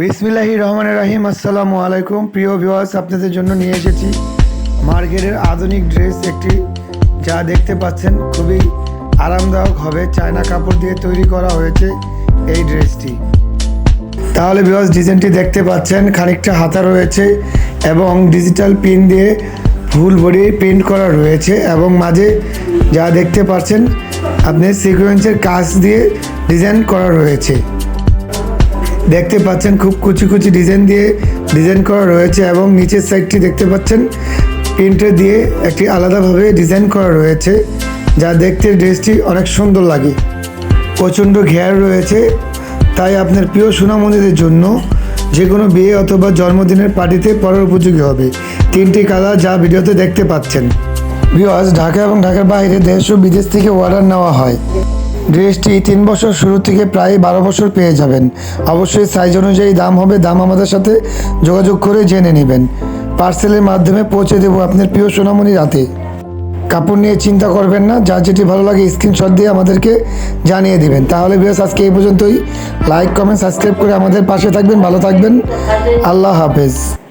বিসমিল্লাহি রহমান রাহিম, আসসালামু আলাইকুম। প্রিয় ভিউয়ার্স আপনাদের জন্য নিয়ে এসেছি মার্কেটের আধুনিক ড্রেস একটি, যা দেখতে পাচ্ছেন খুবই আরামদায়ক হবে। চায়না কাপড় দিয়ে তৈরি করা হয়েছে এই ড্রেসটি তাহলে ভিউয়ার্স ডিজাইনটি দেখতে পাচ্ছেন, খানিকটা হাতা রয়েছে এবং ডিজিটাল পিন দিয়ে ফুল বডি প্রিন্ট করা রয়েছে এবং মাঝে যা দেখতে পাচ্ছেন, আপনি সিকোয়েন্সের কাজ দিয়ে ডিজাইন করা রয়েছে। দেখতে পাচ্ছেন খুব কুচি কুচি ডিজাইন দিয়ে ডিজাইন করা রয়েছে এবং নিচের সাইডটি দেখতে পাচ্ছেন প্রিন্টে দিয়ে একটি আলাদাভাবে ডিজাইন করা রয়েছে, যা দেখতে ড্রেসটি অনেক সুন্দর লাগে। প্রচণ্ড ঘের রয়েছে, তাই আপনার প্রিয় সুনামণিদের জন্য যে কোনো বিয়ে অথবা জন্মদিনের পার্টিতে পরার উপযোগী হবে। তিনটি কালার যা ভিডিওতে দেখতে পাচ্ছেন। বিয়স ঢাকা এবং ঢাকার বাইরে দেশ ও বিদেশ থেকে অর্ডার নেওয়া হয়। ড্রেসটি তিন বছর শুরু থেকে প্রায় বারো বছর পেয়ে যাবেন। অবশ্যই সাইজ অনুযায়ী দাম হবে, দাম আমাদের সাথে যোগাযোগ করে জেনে নেবেন। পার্সেলের মাধ্যমে পৌঁছে দেবো আপনার প্রিয় সোনামণির হাতে। কাপড় নিয়ে চিন্তা করবেন না, যা যেটি ভালো লাগে স্ক্রিনশট দিয়ে আমাদেরকে জানিয়ে দেবেন। তাহলে বিয়াস আজকে এই পর্যন্তই। লাইক কমেন্ট সাবস্ক্রাইব করে আমাদের পাশে থাকবেন, ভালো থাকবেন। আল্লাহ হাফেজ।